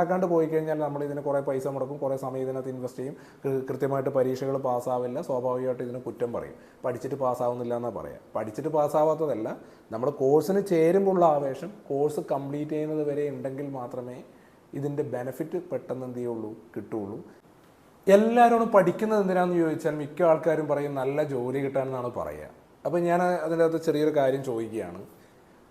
ആക്കാണ്ട് പോയി കഴിഞ്ഞാൽ നമ്മൾ ഇതിന് കുറേ പൈസ മുടക്കും കുറേ സമയം ഇതിനകത്ത് ഇൻവെസ്റ്റ് ചെയ്യും. കൃത്യമായിട്ട് പരീക്ഷകൾ പാസ്സാവില്ല സ്വാഭാവികമായിട്ട് ഇതിന് കുറ്റം പറയും. പഠിച്ചിട്ട് പാസ്സാവുന്നില്ല എന്നാണ് പറയാം. പഠിച്ചിട്ട് പാസ്സാവാത്തതല്ല നമ്മൾ കോഴ്സിന് ചേരുമ്പോഴുള്ള ആവേശം കോഴ്സ് കംപ്ലീറ്റ് ചെയ്യുന്നത് വരെ ഉണ്ടെങ്കിൽ മാത്രമേ ഇതിന്റെ ബെനിഫിറ്റ് പെട്ടെന്ന് എന്ത് ചെയ്യുള്ളൂ? കിട്ടുള്ളൂ. എല്ലാവരോടും പഠിക്കുന്നത് എന്തിനാന്ന് ചോദിച്ചാൽ മിക്ക ആൾക്കാരും പറയും നല്ല ജോലി കിട്ടാനെന്നാണ് പറയുക. അപ്പോൾ ഞാൻ അതിന്റെ അകത്ത് ചെറിയൊരു കാര്യം ചോദിക്കുകയാണ്.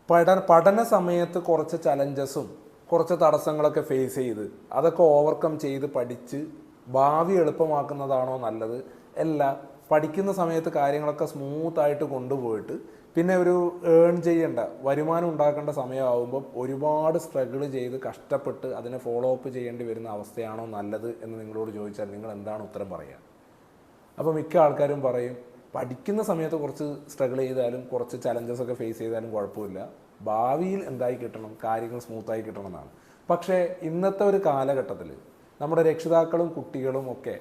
പഠന പഠന സമയത്ത് കുറച്ച് ചലഞ്ചസും കുറച്ച് തടസ്സങ്ങളൊക്കെ ഫേസ് ചെയ്ത് അതൊക്കെ ഓവർകം ചെയ്ത് പഠിച്ച് ഭാവി എളുപ്പമാക്കുന്നതാണോ നല്ലത്? അല്ല പഠിക്കുന്ന സമയത്ത് കാര്യങ്ങളൊക്കെ സ്മൂത്തായിട്ട് കൊണ്ടുപോയിട്ട് പിന്നെ ഒരു ഏൺ ചെയ്യേണ്ട വരുമാനം ഉണ്ടാക്കേണ്ട സമയമാകുമ്പോൾ ഒരുപാട് സ്ട്രഗിൾ ചെയ്ത് കഷ്ടപ്പെട്ട് അതിനെ ഫോളോ അപ്പ് ചെയ്യേണ്ടി വരുന്ന അവസ്ഥയാണോ നല്ലത് എന്ന് നിങ്ങളോട് ചോദിച്ചാൽ നിങ്ങൾ എന്താണ് ഉത്തരം പറയുക അപ്പോൾ മിക്ക ആൾക്കാരും പറയും പഠിക്കുന്ന സമയത്ത് കുറച്ച് സ്ട്രഗിൾ ചെയ്താലും കുറച്ച് ചലഞ്ചസ് ഒക്കെ ഫേസ് ചെയ്താലും കുഴപ്പമില്ല. ഭാവിയിൽ എന്തായി കിട്ടണം കാര്യങ്ങൾ സ്മൂത്തായി കിട്ടണം എന്നാണ്. പക്ഷേ ഇന്നത്തെ ഒരു കാലഘട്ടത്തിൽ നമ്മുടെ രക്ഷിതാക്കളും കുട്ടികളും ഒക്കെ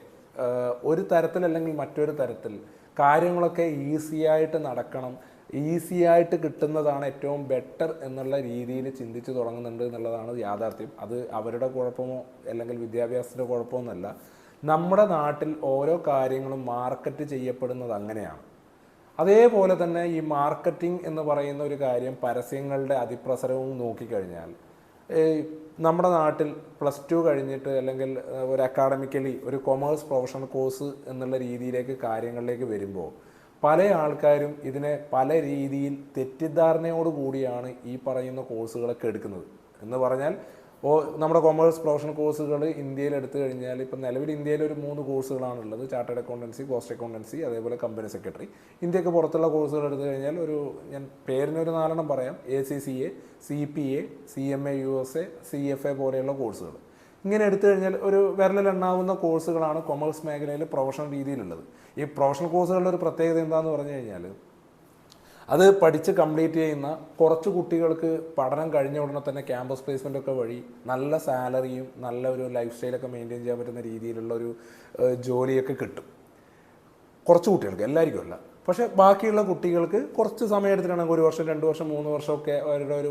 ഒരു തരത്തിൽ അല്ലെങ്കിൽ മറ്റൊരു തരത്തിൽ കാര്യങ്ങളൊക്കെ ഈസിയായിട്ട് നടക്കണം ഈസിയായിട്ട് കിട്ടുന്നതാണ് ഏറ്റവും ബെറ്റർ എന്നുള്ള രീതിയിൽ ചിന്തിച്ചു തുടങ്ങുന്നുണ്ട് എന്നുള്ളതാണ് യാഥാർത്ഥ്യം. അത് അവരുടെ കുഴപ്പമോ അല്ലെങ്കിൽ വിദ്യാഭ്യാസത്തിന്റെ കുഴപ്പമൊന്നുമല്ല നമ്മുടെ നാട്ടിൽ ഓരോ കാര്യങ്ങളും മാർക്കറ്റ് ചെയ്യപ്പെടുന്നത് അങ്ങനെയാണ്. അതേപോലെ തന്നെ ഈ മാർക്കറ്റിംഗ് എന്ന് പറയുന്ന ഒരു കാര്യം പരസ്യങ്ങളുടെ അതിപ്രസരവും നോക്കിക്കഴിഞ്ഞാൽ നമ്മുടെ നാട്ടിൽ പ്ലസ് ടു കഴിഞ്ഞിട്ട് അല്ലെങ്കിൽ ഒരു അക്കാഡമിക്കലി ഒരു കൊമേഴ്സ് പ്രൊഫഷണൽ കോഴ്സ് എന്നുള്ള രീതിയിലേക്ക് കാര്യങ്ങളിലേക്ക് വരുമ്പോൾ പല ആൾക്കാരും ഇതിനെ പല രീതിയിൽ തെറ്റിദ്ധാരണയോട് കൂടിയാണ് ഈ പറയുന്ന കോഴ്സുകളൊക്കെ എടുക്കുന്നത്. എന്ന് പറഞ്ഞാൽ ഓ നമ്മുടെ കൊമേഴ്സ് പ്രൊഫഷണൽ കോഴ്സുകൾ ഇന്ത്യയിൽ എടുത്തു കഴിഞ്ഞാൽ ഇപ്പം നിലവിൽ ഇന്ത്യയിൽ ഒരു മൂന്ന് കോഴ്സുകളാണുള്ളത് ചാർട്ടേഡ് അക്കൗണ്ടൻസി കോസ്റ്റ് അക്കൗണ്ടൻസി അതേപോലെ കമ്പനി സെക്രട്ടറി ഇന്ത്യയ്ക്ക് പുറത്തുള്ള കോഴ്സുകൾ എടുത്തു കഴിഞ്ഞാൽ ഒരു ഞാൻ പേരിനൊരു നാലെണ്ണം പറയാം. A C C A C P A C M A U S A C F A പോലെയുള്ള കോഴ്സുകൾ ഇങ്ങനെ എടുത്തു കഴിഞ്ഞാൽ ഒരു വിരലിലെണ്ണാവുന്ന കോഴ്സുകളാണ് കൊമേഴ്സ് മേഖലയിൽ പ്രൊഫഷണൽ രീതിയിലുള്ളത്. ഈ പ്രൊഫഷണൽ കോഴ്സുകളുടെ ഒരു പ്രത്യേകത എന്താണെന്ന് പറഞ്ഞു കഴിഞ്ഞാൽ അത് പഠിച്ച് കംപ്ലീറ്റ് ചെയ്യുന്ന കുറച്ച് കുട്ടികൾക്ക് പഠനം കഴിഞ്ഞ ഉടനെ തന്നെ ക്യാമ്പസ് പ്ലേസ്മെന്റ് ഒക്കെ വഴി നല്ല സാലറിയും നല്ല ഒരു ലൈഫ് സ്റ്റൈലൊക്കെ മെയിന്റെയിൻ ചെയ്യാൻ പറ്റുന്ന രീതിയിലുള്ള ഒരു ജോലിയൊക്കെ കിട്ടും. കുറച്ച് കുട്ടികൾക്ക് എല്ലാവർക്കും അല്ല. പക്ഷേ ബാക്കിയുള്ള കുട്ടികൾക്ക് കുറച്ച് സമയം എടുത്തിട്ടാണെങ്കിൽ ഒരു വർഷം രണ്ട് വർഷം മൂന്ന് വർഷമൊക്കെ അവരുടെ ഒരു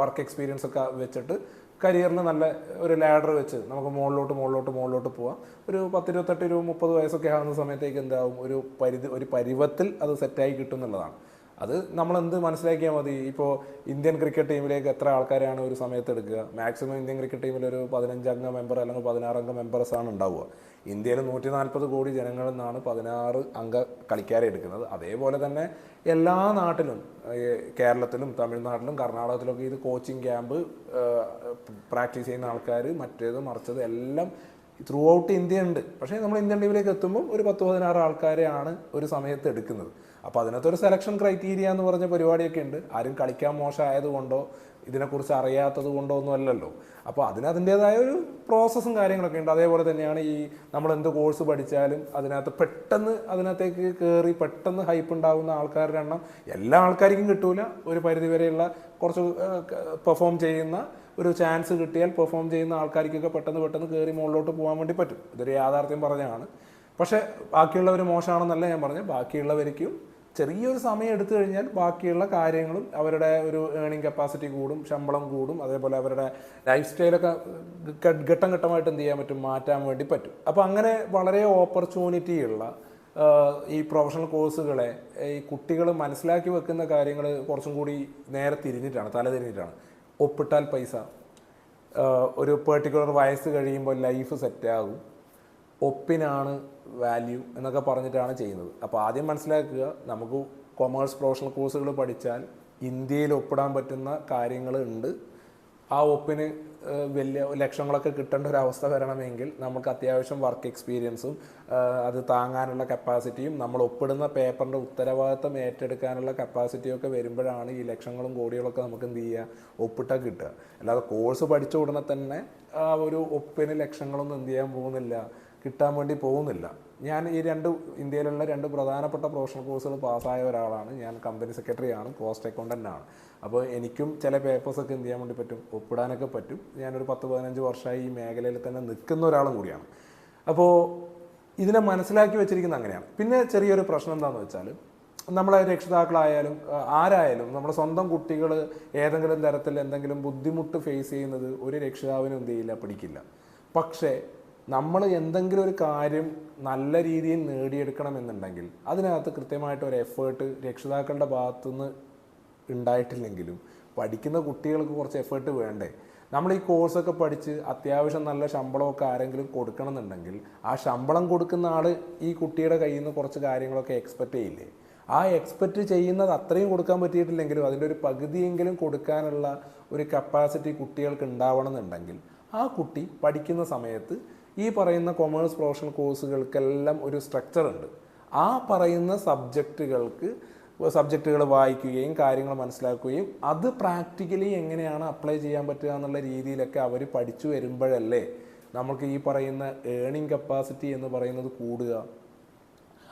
വർക്ക് എക്സ്പീരിയൻസ് ഒക്കെ വെച്ചിട്ട് കരിയറിൽ നല്ല ഒരു ലാഡർ വെച്ച് നമുക്ക് മുകളിലോട്ട് മുകളിലോട്ട് മുകളിലോട്ട് പോവാം. ഒരു പത്തിരുപത്തെട്ട് ഒരു മുപ്പത് വയസ്സൊക്കെ ആകുന്ന സമയത്തേക്ക് എന്താവും? ഒരു പരിധി ഒരു പരിവത്തിൽ അത് സെറ്റായി കിട്ടും എന്നുള്ളതാണ്. അത് നമ്മൾ എന്ത് മനസ്സിലാക്കിയാൽ മതി? ഇപ്പോൾ ഇന്ത്യൻ ക്രിക്കറ്റ് ടീമിലേക്ക് എത്ര ആൾക്കാരെയാണ് ഒരു സമയത്ത് എടുക്കുക? മാക്സിമം ഇന്ത്യൻ ക്രിക്കറ്റ് ടീമിൽ ഒരു പതിനഞ്ചംഗ മെമ്പർ അല്ലെങ്കിൽ പതിനാറംഗ മെമ്പേഴ്സ് ആണ് ഉണ്ടാവുക. ഇന്ത്യയിൽ നൂറ്റി നാൽപ്പത് കോടി ജനങ്ങളിൽ നിന്നാണ് പതിനാറ് അംഗ കളിക്കാരെ എടുക്കുന്നത്. അതേപോലെ തന്നെ എല്ലാ നാട്ടിലും കേരളത്തിലും തമിഴ്നാട്ടിലും കർണാടകത്തിലൊക്കെ ഇത് കോച്ചിങ് ക്യാമ്പ് പ്രാക്ടീസ് ചെയ്യുന്ന ആൾക്കാർ മറ്റേത് മറിച്ചത് എല്ലാം ത്രൂ ഔട്ട് ഇന്ത്യ ഉണ്ട്. പക്ഷേ നമ്മൾ ഇന്ത്യൻ ടീമിലേക്ക് എത്തുമ്പോൾ ഒരു പത്ത് പതിനാറ് ആൾക്കാരെയാണ് ഒരു സമയത്ത് എടുക്കുന്നത്. അപ്പോൾ അതിനകത്തൊരു സെലക്ഷൻ ക്രൈറ്റീരിയ എന്ന് പറഞ്ഞ പരിപാടിയൊക്കെ ഉണ്ട്. ആരും കളിക്കാൻ മോശമായതുകൊണ്ടോ ഇതിനെക്കുറിച്ച് അറിയാത്തത് കൊണ്ടോ ഒന്നും അല്ലല്ലോ. അപ്പോൾ അതിന് അതിന്റേതായ ഒരു പ്രോസസ്സും കാര്യങ്ങളൊക്കെ ഉണ്ട്. അതേപോലെ തന്നെയാണ് ഈ നമ്മൾ എന്ത് കോഴ്സ് പഠിച്ചാലും അതിനകത്ത് പെട്ടെന്ന് അതിനകത്തേക്ക് കയറി പെട്ടെന്ന് ഹൈപ്പ് ഉണ്ടാകുന്ന ആൾക്കാരുടെ എണ്ണം എല്ലാ ആൾക്കാർക്കും കിട്ടൂല. ഒരു പരിധിവരെയുള്ള കുറച്ച് പെർഫോം ചെയ്യുന്ന ഒരു ചാൻസ് കിട്ടിയാൽ പെർഫോം ചെയ്യുന്ന ആൾക്കാർക്കൊക്കെ പെട്ടെന്ന് പെട്ടെന്ന് കയറി മുകളിലോട്ട് പോകാൻ വേണ്ടി പറ്റും. ഇതൊരു യാഥാർത്ഥ്യം പറഞ്ഞതാണ്. പക്ഷേ ബാക്കിയുള്ളവർ മോശമാണെന്നല്ല ഞാൻ പറഞ്ഞത്. ബാക്കിയുള്ളവർക്കും ചെറിയൊരു സമയം എടുത്തു കഴിഞ്ഞാൽ ബാക്കിയുള്ള കാര്യങ്ങളും അവരുടെ ഒരു ഏണിംഗ് കപ്പാസിറ്റി കൂടും ശമ്പളം കൂടും അതേപോലെ അവരുടെ ലൈഫ് സ്റ്റൈലൊക്കെ ഘട്ടം ഘട്ടമായിട്ട് എന്ത് ചെയ്യാൻ പറ്റും? മാറ്റാൻ വേണ്ടി പറ്റും. അപ്പോൾ അങ്ങനെ വളരെ ഓപ്പർച്യൂണിറ്റി ഉള്ള ഈ പ്രൊഫഷണൽ കോഴ്സുകളെ ഈ കുട്ടികൾ മനസ്സിലാക്കി വെക്കുന്ന കാര്യങ്ങൾ കുറച്ചും കൂടി നേരെ തിരിഞ്ഞിട്ടാണ് തല തിരിഞ്ഞിട്ടാണ്. ഒപ്പിട്ടാൽ പൈസ. ഒരു പെർട്ടിക്കുലർ വയസ്സ് കഴിയുമ്പോൾ ലൈഫ് സെറ്റാകും ഒപ്പിനാണ് വാല്യൂ എന്നൊക്കെ പറഞ്ഞിട്ടാണ് ചെയ്യുന്നത്. അപ്പോൾ ആദ്യം മനസ്സിലാക്കുക നമുക്ക് കൊമേഴ്സ് പ്രൊഫഷണൽ കോഴ്സുകൾ പഠിച്ചാൽ ഇന്ത്യയിൽ ഒപ്പിടാൻ പറ്റുന്ന കാര്യങ്ങൾ ഉണ്ട്. ആ ഒപ്പിന് വലിയ ലക്ഷങ്ങളൊക്കെ കിട്ടേണ്ട ഒരു അവസ്ഥ വരണമെങ്കിൽ നമുക്ക് അത്യാവശ്യം വർക്ക് എക്സ്പീരിയൻസും അത് താങ്ങാനുള്ള കപ്പാസിറ്റിയും നമ്മൾ ഒപ്പിടുന്ന പേപ്പറിന്റെ ഉത്തരവാദിത്തം ഏറ്റെടുക്കാനുള്ള കപ്പാസിറ്റിയും ഒക്കെ വരുമ്പോഴാണ് ഈ ലക്ഷങ്ങളും കോടികളൊക്കെ നമുക്ക് എന്ത് ചെയ്യുക? ഒപ്പിട്ടാൽ കിട്ടുക. അല്ലാതെ കോഴ്സ് പഠിച്ച ഉടനെ തന്നെ ആ ഒരു ഒപ്പിന് ലക്ഷങ്ങളൊന്നും എന്ത് ചെയ്യാൻ പോകുന്നില്ല. കിട്ടാൻ വേണ്ടി പോകുന്നില്ല. ഞാൻ ഈ രണ്ട് ഇന്ത്യയിലുള്ള രണ്ട് പ്രധാനപ്പെട്ട പ്രൊഫഷണൽ കോഴ്സുകൾ പാസ്സായ ഒരാളാണ്. ഞാൻ കമ്പനി സെക്രട്ടറിയാണ് കോസ്റ്റ് അക്കൗണ്ടന്റ് ആണ്. അപ്പോൾ എനിക്കും ചില പേപ്പേഴ്സൊക്കെ എന്ത് ചെയ്യാൻ വേണ്ടി പറ്റും? ഒപ്പിടാനൊക്കെ പറ്റും. ഞാനൊരു പത്ത് പതിനഞ്ച് വർഷമായി ഈ മേഖലയിൽ തന്നെ നിൽക്കുന്ന ഒരാളും കൂടിയാണ്. അപ്പോൾ ഇതിനെ മനസ്സിലാക്കി വെച്ചിരിക്കുന്നത് അങ്ങനെയാണ്. പിന്നെ ചെറിയൊരു പ്രശ്നം എന്താണെന്ന് വെച്ചാൽ നമ്മളെ രക്ഷിതാക്കളായാലും ആരായാലും നമ്മുടെ സ്വന്തം കുട്ടികൾ ഏതെങ്കിലും തരത്തിൽ എന്തെങ്കിലും ബുദ്ധിമുട്ട് ഫേസ് ചെയ്യുന്നത് ഒരു രക്ഷിതാവിനും എന്ത് ചെയ്യില്ല പിടിക്കില്ല. പക്ഷേ നമ്മൾ എന്തെങ്കിലും ഒരു കാര്യം നല്ല രീതിയിൽ നേടിയെടുക്കണമെന്നുണ്ടെങ്കിൽ അതിനകത്ത് കൃത്യമായിട്ട് ഒരു എഫേർട്ട് രക്ഷിതാക്കളുടെ ഭാഗത്തുനിന്ന് ഉണ്ടായിട്ടില്ലെങ്കിലും പഠിക്കുന്ന കുട്ടികൾക്ക് കുറച്ച് എഫേർട്ട് വേണ്ടേ? നമ്മൾ ഈ കോഴ്സൊക്കെ പഠിച്ച് അത്യാവശ്യം നല്ല ശമ്പളമൊക്കെ ആരെങ്കിലും കൊടുക്കണം എന്നുണ്ടെങ്കിൽ ആ ശമ്പളം കൊടുക്കുന്ന ആൾ ഈ കുട്ടിയുടെ കയ്യിൽ നിന്ന് കുറച്ച് കാര്യങ്ങളൊക്കെ എക്സ്പെക്റ്റ് ചെയ്യില്ലേ? ആ എക്സ്പെക്റ്റ് ചെയ്യുന്നത് അത്രയും കൊടുക്കാൻ പറ്റിയിട്ടില്ലെങ്കിലും അതിന്റെ ഒരു പകുതിയെങ്കിലും കൊടുക്കാനുള്ള ഒരു കപ്പാസിറ്റി കുട്ടികൾക്ക് ഉണ്ടാവണം എന്നുണ്ടെങ്കിൽ ആ കുട്ടി പഠിക്കുന്ന സമയത്ത് ഈ പറയുന്ന കൊമേഴ്സ് പ്രൊഫഷണൽ കോഴ്സുകൾക്കെല്ലാം ഒരു സ്ട്രക്ചർ ഉണ്ട്. ആ പറയുന്ന സബ്ജക്റ്റുകൾക്ക് സബ്ജക്റ്റുകൾ വായിക്കുകയും കാര്യങ്ങൾ മനസ്സിലാക്കുകയും അത് പ്രാക്ടിക്കലി എങ്ങനെയാണ് അപ്ലൈ ചെയ്യാൻ പറ്റുക എന്നുള്ള രീതിയിലൊക്കെ അവർ പഠിച്ചു വരുമ്പോഴല്ലേ നമുക്ക് ഈ പറയുന്ന ഏണിംഗ് കപ്പാസിറ്റി എന്ന് പറയുന്നത് കൂടുക.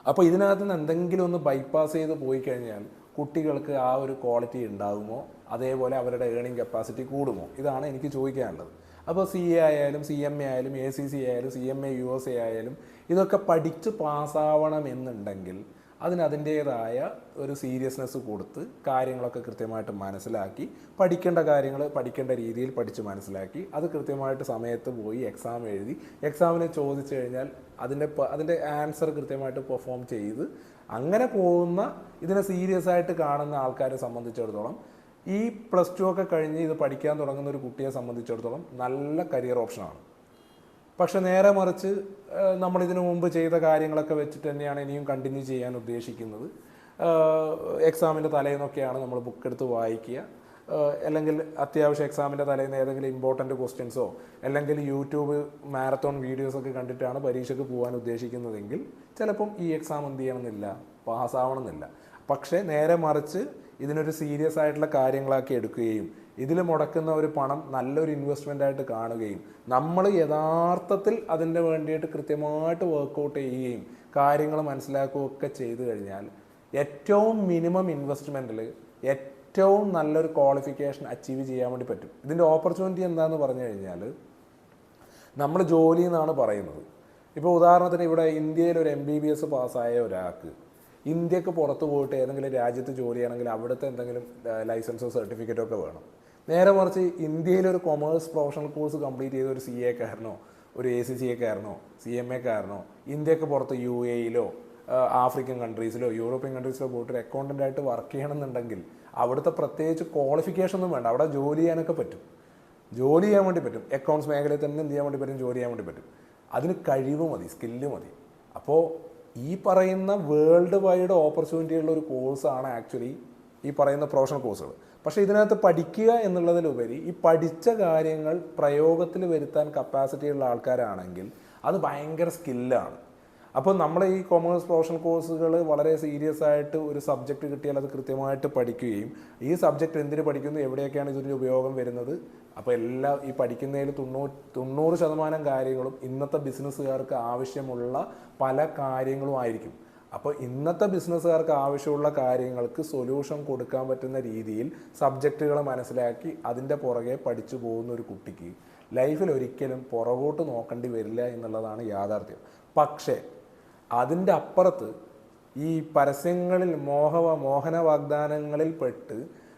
അപ്പോൾ ഇതിനകത്ത് നിന്ന് എന്തെങ്കിലും ഒന്ന് ബൈപ്പാസ് ചെയ്ത് പോയി കഴിഞ്ഞാൽ കുട്ടികൾക്ക് ആ ഒരു ക്വാളിറ്റി ഉണ്ടാകുമോ? അതേപോലെ അവരുടെ ഏണിംഗ് കപ്പാസിറ്റി കൂടുമോ? ഇതാണ് എനിക്ക് ചോദിക്കാനുള്ളത്. അപ്പോൾ സി എ ആയാലും സി എം എ ആയാലും എ സി സി ആയാലും C M A U S A ആയാലും ഇതൊക്കെ പഠിച്ച് പാസ്സാവണം എന്നുണ്ടെങ്കിൽ അതിന് അതിന്റേതായ ഒരു സീരിയസ്നെസ് കൊടുത്ത് കാര്യങ്ങളൊക്കെ കൃത്യമായിട്ട് മനസ്സിലാക്കി പഠിക്കേണ്ട കാര്യങ്ങൾ പഠിക്കേണ്ട രീതിയിൽ പഠിച്ച് മനസ്സിലാക്കി അത് കൃത്യമായിട്ട് സമയത്ത് പോയി എക്സാം എഴുതി എക്സാമിനെ ചോദിച്ചു കഴിഞ്ഞാൽ അതിന്റെ അതിന്റെ ആൻസർ കൃത്യമായിട്ട് പെർഫോം ചെയ്ത് അങ്ങനെ പോകുന്ന ഇതിനെ സീരിയസ് ആയിട്ട് കാണുന്ന ആൾക്കാരെ സംബന്ധിച്ചിടത്തോളം ഈ പ്ലസ് ടു ഒക്കെ കഴിഞ്ഞ് ഇത് പഠിക്കാൻ തുടങ്ങുന്ന ഒരു കുട്ടിയെ സംബന്ധിച്ചിടത്തോളം നല്ല കരിയർ ഓപ്ഷനാണ്. പക്ഷെ നേരെ മറിച്ച് നമ്മൾ ഇതിനു മുമ്പ് ചെയ്ത കാര്യങ്ങളൊക്കെ വെച്ചിട്ട് തന്നെയാണ് ഇനിയും കണ്ടിന്യൂ ചെയ്യാൻ ഉദ്ദേശിക്കുന്നത്. എക്സാമിന്റെ തലേന്നൊക്കെയാണ് നമ്മൾ ബുക്ക് എടുത്ത് വായിക്കുക. അല്ലെങ്കിൽ അത്യാവശ്യം എക്സാമിന്റെ തലേന്ന് ഏതെങ്കിലും ഇമ്പോർട്ടന്റ് ക്വസ്റ്റ്യൻസോ അല്ലെങ്കിൽ യൂട്യൂബ് മാരത്തോൺ വീഡിയോസൊക്കെ കണ്ടിട്ടാണ് പരീക്ഷയ്ക്ക് പോകാൻ ഉദ്ദേശിക്കുന്നതെങ്കിൽ ചിലപ്പം ഈ എക്സാം എന്ത് ചെയ്യണമെന്നില്ല പാസ്സാവണമെന്നില്ല പക്ഷേ നേരെ മറിച്ച് ഇതിനൊരു സീരിയസ് ആയിട്ടുള്ള കാര്യങ്ങളാക്കി എടുക്കുകയും ഇതിൽ മുടക്കുന്ന ഒരു പണം നല്ലൊരു ഇൻവെസ്റ്റ്മെന്റ് ആയിട്ട് കാണുകയും നമ്മൾ യഥാർത്ഥത്തിൽ അതിന്റെ വേണ്ടിയിട്ട് കൃത്യമായിട്ട് വർക്കൗട്ട് ചെയ്യുകയും കാര്യങ്ങൾ മനസ്സിലാക്കുകയും ഒക്കെ ചെയ്തു കഴിഞ്ഞാൽ ഏറ്റവും മിനിമം ഇൻവെസ്റ്റ്മെന്റിൽ ഏറ്റവും നല്ലൊരു ക്വാളിഫിക്കേഷൻ അച്ചീവ് ചെയ്യാൻ വേണ്ടി പറ്റും. ഇതിന്റെ ഓപ്പർച്യൂണിറ്റി എന്താണെന്ന് പറഞ്ഞു കഴിഞ്ഞാൽ നമ്മൾ ജോലി എന്നാണ് പറയുന്നത്. ഇപ്പോൾ ഉദാഹരണത്തിന് ഇവിടെ ഇന്ത്യയിൽ ഒരു എം ബി ബി എസ് പാസ്സായ ഒരാൾക്ക് ഇന്ത്യയ്ക്ക് പുറത്ത് പോയിട്ട് ഏതെങ്കിലും രാജ്യത്ത് ജോലി ചെയ്യണമെങ്കിൽ അവിടുത്തെ എന്തെങ്കിലും ലൈസൻസോ സർട്ടിഫിക്കറ്റോ ഒക്കെ വേണം. നേരെ മറിച്ച് ഇന്ത്യയിൽ ഒരു കൊമേഴ്സ് പ്രൊഫഷണൽ കോഴ്സ് കംപ്ലീറ്റ് ചെയ്ത ഒരു സി എ കാരനോ ഒരു എ സി സി എ കാരനോ സി എം എ കാരനോ ഇന്ത്യയ്ക്ക് പുറത്ത് യു എയിലോ ആഫ്രിക്കൻ കൺട്രീസിലോ യൂറോപ്യൻ കൺട്രീസിലോ പോയിട്ട് ഒരു അക്കൗണ്ടന്റ് ആയിട്ട് വർക്ക് ചെയ്യണമെന്നുണ്ടെങ്കിൽ അവിടുത്തെ പ്രത്യേകിച്ച് ക്വാളിഫിക്കേഷൻ ഒന്നും വേണ്ട. അവിടെ ജോലി ചെയ്യാനൊക്കെ പറ്റും. ജോലി ചെയ്യാൻ വേണ്ടി പറ്റും. അക്കൗണ്ട്സ് മേഖലയിൽ തന്നെ എന്ത് ചെയ്യാൻ വേണ്ടി പറ്റും? ജോലി ചെയ്യാൻ വേണ്ടി പറ്റും. അതിന് കഴിവ് മതി സ്കില്ല് മതി. അപ്പോൾ ഈ പറയുന്ന വേൾഡ് വൈഡ് ഓപ്പർച്യൂണിറ്റി ഉള്ള ഒരു കോഴ്സാണ് ആക്ച്വലി ഈ പറയുന്ന പ്രൊഫഷണൽ കോഴ്സുകൾ പക്ഷേ ഇതിനകത്ത് പഠിക്കുക എന്നുള്ളതിലുപരി ഈ പഠിച്ച കാര്യങ്ങൾ പ്രയോഗത്തിൽ വരുത്താൻ കപ്പാസിറ്റി ഉള്ള ആൾക്കാരാണെങ്കിൽ അത് ഭയങ്കര സ്കില്ലാണ് അപ്പോൾ നമ്മൾ ഈ കോമേഴ്സ് പ്രൊഫഷണൽ കോഴ്സുകൾ വളരെ സീരിയസ് ആയിട്ട് ഒരു സബ്ജക്റ്റ് കിട്ടിയാൽ അത് കൃത്യമായിട്ട് പഠിക്കുകയും ഈ സബ്ജക്റ്റ് എന്തിന് പഠിക്കുന്നു എവിടെയൊക്കെയാണ് ഇതിന്റെ ഉപയോഗം വരുന്നത്? അപ്പോൾ എല്ലാ ഈ പഠിക്കുന്നതിൽ തൊണ്ണൂറ് തൊണ്ണൂറ് ശതമാനം കാര്യങ്ങളും ഇന്നത്തെ ബിസിനസ്സുകാർക്ക് ആവശ്യമുള്ള പല കാര്യങ്ങളും ആയിരിക്കും. അപ്പോൾ ഇന്നത്തെ ബിസിനസ്സുകാർക്ക് ആവശ്യമുള്ള കാര്യങ്ങൾക്ക് സൊല്യൂഷൻ കൊടുക്കാൻ പറ്റുന്ന രീതിയിൽ സബ്ജക്റ്റുകൾ മനസ്സിലാക്കി അതിന്റെ പുറകെ പഠിച്ചു പോകുന്ന ഒരു കുട്ടിക്ക് ലൈഫിൽ ഒരിക്കലും പുറകോട്ട് നോക്കേണ്ടി വരില്ല എന്നുള്ളതാണ് യാഥാർത്ഥ്യം. പക്ഷേ അതിന്റെ അപ്പുറത്ത് ഈ പരസ്യങ്ങളിൽ മോഹവ മോഹന വാഗ്ദാനങ്ങളിൽ പെട്ട്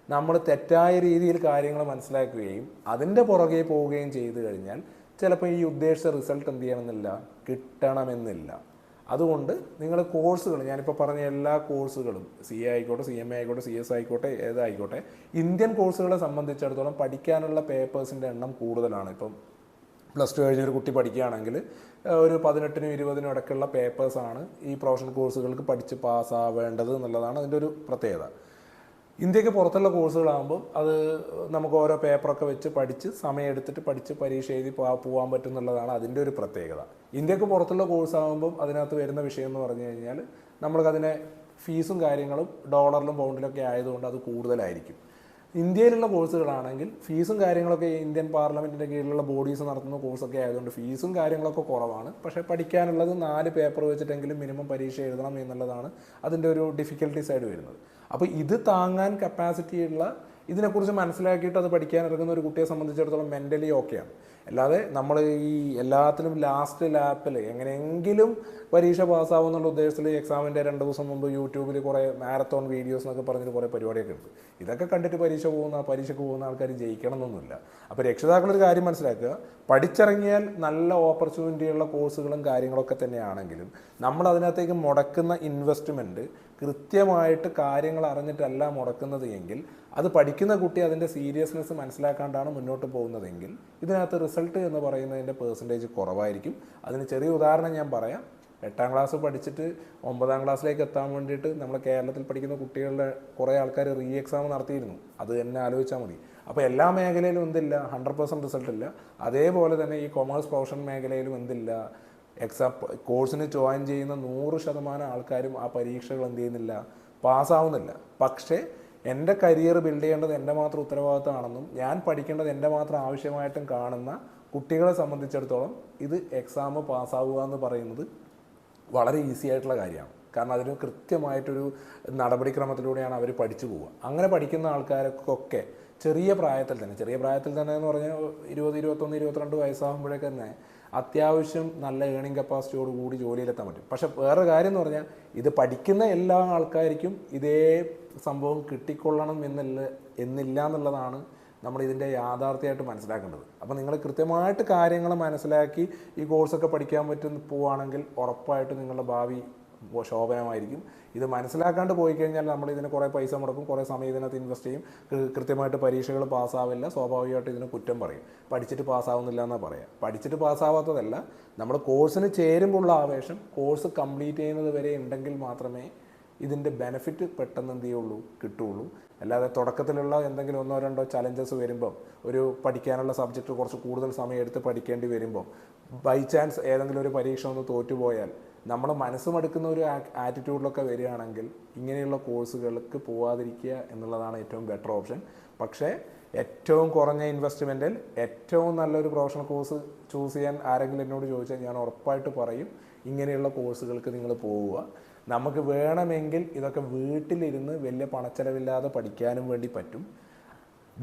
നമ്മൾ തെറ്റായ രീതിയിൽ കാര്യങ്ങൾ മനസ്സിലാക്കുകയും അതിന്റെ പുറകെ പോവുകയും ചെയ്തു കഴിഞ്ഞാൽ ചിലപ്പോൾ ഈ ഉദ്ദേശിച്ച റിസൾട്ട് എന്ത് ചെയ്യണമെന്നില്ല കിട്ടണമെന്നില്ല. അതുകൊണ്ട് നിങ്ങൾ കോഴ്സുകൾ ഞാനിപ്പോൾ പറഞ്ഞ എല്ലാ കോഴ്സുകളും സി എ ആയിക്കോട്ടെ സി എം എ ആയിക്കോട്ടെ സി എസ് ആയിക്കോട്ടെ ഏതായിക്കോട്ടെ ഇന്ത്യൻ കോഴ്സുകളെ സംബന്ധിച്ചിടത്തോളം പഠിക്കാനുള്ള പേപ്പേഴ്സിന്റെ എണ്ണം കൂടുതലാണ്. ഇപ്പം പ്ലസ് ടു കഴിഞ്ഞൊരു കുട്ടി പഠിക്കുകയാണെങ്കിൽ ഒരു പതിനെട്ടിനും ഇരുപതിനും ഇടയ്ക്കുള്ള പേപ്പേഴ്സാണ് ഈ പ്രൊഫഷണൽ കോഴ്സുകൾക്ക് പഠിച്ച് പാസ്സാവേണ്ടത് എന്നുള്ളതാണ് അതിന്റെ ഒരു പ്രത്യേകത. ഇന്ത്യയ്ക്ക് പുറത്തുള്ള കോഴ്സുകളാകുമ്പോൾ അത് നമുക്ക് ഓരോ പേപ്പറൊക്കെ വെച്ച് പഠിച്ച് സമയമെടുത്തിട്ട് പഠിച്ച് പരീക്ഷ എഴുതി പോകാൻ പറ്റും എന്നുള്ളതാണ് അതിന്റെ ഒരു പ്രത്യേകത. ഇന്ത്യയ്ക്ക് പുറത്തുള്ള കോഴ്സാകുമ്പം അതിനകത്ത് വരുന്ന വിഷയം എന്ന് പറഞ്ഞു കഴിഞ്ഞാൽ നമ്മൾക്കതിനെ ഫീസും കാര്യങ്ങളും ഡോളറിലും പൗണ്ടിലൊക്കെ ആയതുകൊണ്ട് അത് കൂടുതലായിരിക്കും. ഇന്ത്യയിലുള്ള കോഴ്സുകളാണെങ്കിൽ ഫീസും കാര്യങ്ങളൊക്കെ ഇന്ത്യൻ പാർലമെന്റിന്റെ കീഴിലുള്ള ബോഡീസ് നടത്തുന്ന കോഴ്സൊക്കെ ആയതുകൊണ്ട് ഫീസും കാര്യങ്ങളൊക്കെ കുറവാണ്. പക്ഷേ പഠിക്കാനുള്ളത് നാല് പേപ്പർ വെച്ചിട്ടെങ്കിലും മിനിമം പരീക്ഷ എഴുതണം എന്നുള്ളതാണ് അതിന്റെ ഒരു ഡിഫിക്കൽട്ടി സൈഡ് വരുന്നത്. അപ്പോൾ ഇത് താങ്ങാൻ കപ്പാസിറ്റി ഉള്ള ഇതിനെക്കുറിച്ച് മനസ്സിലാക്കിയിട്ട് അത് പഠിക്കാൻ ഇറങ്ങുന്ന ഒരു കുട്ടിയെ സംബന്ധിച്ചിടത്തോളം മെന്റലി ഓക്കെയാണ് അല്ലാതെ നമ്മൾ ഈ എല്ലാത്തിലും ലാസ്റ്റ് ലാപ്പിൽ എങ്ങനെയെങ്കിലും പരീക്ഷ പാസ്സാവും എന്നുള്ള ഉദ്ദേശത്തിൽ എക്സാമിന്റെ രണ്ട് ദിവസം മുമ്പ് യൂട്യൂബിൽ കുറേ മാരത്തോൺ വീഡിയോസ് എന്നൊക്കെ പറഞ്ഞിട്ട് കുറേ പരിപാടിയൊക്കെ ഉണ്ട്. ഇതൊക്കെ കണ്ടിട്ട് പരീക്ഷ പോകുന്ന പരീക്ഷയ്ക്ക് പോകുന്ന ആൾക്കാർ ജയിക്കണം എന്നൊന്നുമില്ല അപ്പോൾ രക്ഷിതാക്കളൊരു കാര്യം മനസ്സിലാക്കുക. പഠിച്ചിറങ്ങിയാൽ നല്ല ഓപ്പർച്യൂണിറ്റിയുള്ള കോഴ്സുകളും കാര്യങ്ങളൊക്കെ തന്നെയാണെങ്കിലും നമ്മൾ അതിനകത്തേക്ക് മുടക്കുന്ന ഇൻവെസ്റ്റ്മെന്റ് കൃത്യമായിട്ട് കാര്യങ്ങൾ അറിഞ്ഞിട്ടല്ല മുടക്കുന്നത് എങ്കിൽ അത് പഠിക്കുന്ന കുട്ടി അതിന്റെ സീരിയസ്നെസ് മനസ്സിലാക്കാണ്ടാണ് മുന്നോട്ട് പോകുന്നതെങ്കിൽ ഇതിനകത്ത് റിസൾട്ട് എന്ന് പറയുന്നതിന്റെ പേഴ്സന്റേജ് കുറവായിരിക്കും. അതിന് ചെറിയ ഉദാഹരണം ഞാൻ പറയാം. എട്ടാം ക്ലാസ് പഠിച്ചിട്ട് ഒമ്പതാം ക്ലാസ്സിലേക്ക് എത്താൻ വേണ്ടിയിട്ട് നമ്മൾ കേരളത്തിൽ പഠിക്കുന്ന കുട്ടികളുടെ കുറേ ആൾക്കാർ റീ എക്സാം നടത്തിയിരുന്നു. അത് തന്നെ ആലോചിച്ചാൽ മതി. അപ്പോൾ എല്ലാ മേഖലയിലും എന്തില്ല? ഹൺഡ്രഡ് പെർസെന്റ് റിസൾട്ട് ഇല്ല. അതേപോലെ തന്നെ ഈ കൊമേഴ്സ് പ്രൊഫഷൻ മേഖലയിലും എന്തില്ല? എക്സാം കോഴ്സിന് ജോയിൻ ചെയ്യുന്ന നൂറ് ശതമാനം ആൾക്കാരും ആ പരീക്ഷകൾ എന്ത് ചെയ്യുന്നില്ല? പാസ്സാവുന്നില്ല പക്ഷേ എന്റെ കരിയർ ബിൽഡ് ചെയ്യേണ്ടത് എന്റെ മാത്രം ഉത്തരവാദിത്തമാണെന്നും ഞാൻ പഠിക്കേണ്ടത് എന്റെ മാത്രം ആവശ്യമായിട്ടും കാണുന്ന കുട്ടികളെ സംബന്ധിച്ചിടത്തോളം ഇത് എക്സാം പാസ്സാവുക എന്ന് പറയുന്നത് വളരെ ഈസി ആയിട്ടുള്ള കാര്യമാണ്. കാരണം അതിന് കൃത്യമായിട്ടൊരു നടപടിക്രമത്തിലൂടെയാണ് അവർ പഠിച്ചു പോവുക. അങ്ങനെ പഠിക്കുന്ന ആൾക്കാർക്കൊക്കെ ചെറിയ പ്രായത്തിൽ തന്നെ ചെറിയ പ്രായത്തിൽ തന്നെ എന്ന് പറഞ്ഞാൽ ഇരുപത് ഇരുപത്തൊന്ന് ഇരുപത്തിരണ്ട് വയസ്സാകുമ്പോഴേക്ക് തന്നെ അത്യാവശ്യം നല്ല ഏണിംഗ് കപ്പാസിറ്റിയോട് കൂടി ജോലിയിലെത്താൻ പറ്റും. പക്ഷെ വേറെ കാര്യം എന്ന് പറഞ്ഞാൽ ഇത് പഠിക്കുന്ന എല്ലാ ആൾക്കാർക്കും ഇതേ സംഭവം കിട്ടിക്കൊള്ളണം എന്നില്ല എന്നില്ല എന്നുള്ളതാണ് നമ്മൾ ഇതിന്റെ യാഥാർത്ഥ്യമായിട്ട് മനസ്സിലാക്കേണ്ടത്. അപ്പോൾ നിങ്ങൾ കൃത്യമായിട്ട് കാര്യങ്ങൾ മനസ്സിലാക്കി ഈ കോഴ്സൊക്കെ പഠിക്കാൻ പറ്റുന്ന പോവുകയാണെങ്കിൽ ഉറപ്പായിട്ടും നിങ്ങളുടെ ഭാവി ശോഭനമായിരിക്കും. ഇത് മനസ്സിലാക്കാണ്ട് പോയി കഴിഞ്ഞാൽ നമ്മൾ ഇതിന് കുറേ പൈസ മുടക്കും കുറേ സമയം ഇതിനകത്ത് ഇൻവെസ്റ്റ് ചെയ്യും. കൃത്യമായിട്ട് പരീക്ഷകൾ പാസ്സാവില്ല. സ്വാഭാവികമായിട്ട് ഇതിന് കുറ്റം പറയും. പഠിച്ചിട്ട് പാസ്സാവുന്നില്ല എന്നാണ് പറയാം. പഠിച്ചിട്ട് പാസ്സാവാത്തതല്ല നമ്മൾ കോഴ്സിന് ചേരുമ്പോഴുള്ള ആവേശം കോഴ്സ് കംപ്ലീറ്റ് ചെയ്യുന്നത് വരെ ഉണ്ടെങ്കിൽ മാത്രമേ ഇതിന്റെ ബെനിഫിറ്റ് പെട്ടെന്ന് എന്ത് ചെയ്യുള്ളൂ? കിട്ടുള്ളൂ. അല്ലാതെ തുടക്കത്തിലുള്ള എന്തെങ്കിലും ഒന്നോ രണ്ടോ ചലഞ്ചസ് വരുമ്പം ഒരു പഠിക്കാനുള്ള സബ്ജക്റ്റ് കുറച്ച് കൂടുതൽ സമയം എടുത്ത് പഠിക്കേണ്ടി വരുമ്പം ബൈ ചാൻസ് ഏതെങ്കിലും ഒരു പരീക്ഷ ഒന്ന് തോറ്റുപോയാൽ നമ്മൾ മനസ്സ് മടുക്കുന്ന ഒരു ആറ്റിറ്റ്യൂഡിലൊക്കെ വരികയാണെങ്കിൽ ഇങ്ങനെയുള്ള കോഴ്സുകൾക്ക് പോവാതിരിക്കുക എന്നുള്ളതാണ് ഏറ്റവും ബെറ്റർ ഓപ്ഷൻ പക്ഷേ ഏറ്റവും കുറഞ്ഞ ഇൻവെസ്റ്റ്മെന്റിൽ ഏറ്റവും നല്ലൊരു പ്രൊഫഷണൽ കോഴ്സ് ചൂസ് ചെയ്യാൻ ആരെങ്കിലും എന്നോട് ചോദിച്ചാൽ ഞാൻ ഉറപ്പായിട്ട് പറയും ഇങ്ങനെയുള്ള കോഴ്സുകൾക്ക് നിങ്ങൾ പോവുക. നമുക്ക് വേണമെങ്കിൽ ഇതൊക്കെ വീട്ടിലിരുന്ന് വലിയ പണച്ചെലവില്ലാതെ പഠിക്കാനും വേണ്ടി പറ്റും.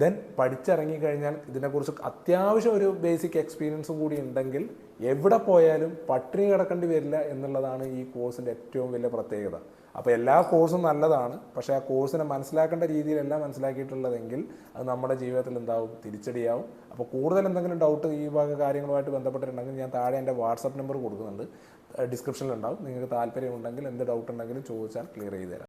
ദെൻ പഠിച്ചിറങ്ങി കഴിഞ്ഞാൽ ഇതിനെക്കുറിച്ച് അത്യാവശ്യം ഒരു ബേസിക് എക്സ്പീരിയൻസും കൂടി ഉണ്ടെങ്കിൽ എവിടെ പോയാലും പട്ടിണി കിടക്കേണ്ടി വരില്ല എന്നുള്ളതാണ് ഈ കോഴ്സിന്റെ ഏറ്റവും വലിയ പ്രത്യേകത. അപ്പോൾ എല്ലാ കോഴ്സും നല്ലതാണ്. പക്ഷേ ആ കോഴ്സിനെ മനസ്സിലാക്കേണ്ട രീതിയിലല്ല മനസ്സിലാക്കിയിട്ടുള്ളതെങ്കിൽ അത് നമ്മുടെ ജീവിതത്തിൽ എന്താവും? തിരിച്ചടിയാവും. അപ്പോൾ കൂടുതൽ എന്തെങ്കിലും ഡൗട്ട് ഈ ഭാഗ കാര്യങ്ങളുമായിട്ട് ബന്ധപ്പെട്ടിട്ടുണ്ടെങ്കിൽ ഞാൻ താഴെ എന്റെ വാട്സപ്പ് നമ്പർ കൊടുക്കുന്നുണ്ട്. ഡിസ്ക്രിപ്ഷനിലുണ്ടാവും നിങ്ങൾക്ക് താല്പര്യമുണ്ടെങ്കിൽ എന്ത് ഡൗട്ട് ഉണ്ടെങ്കിലും ചോദിച്ചാൽ ക്ലിയർ ചെയ്ത് തരാം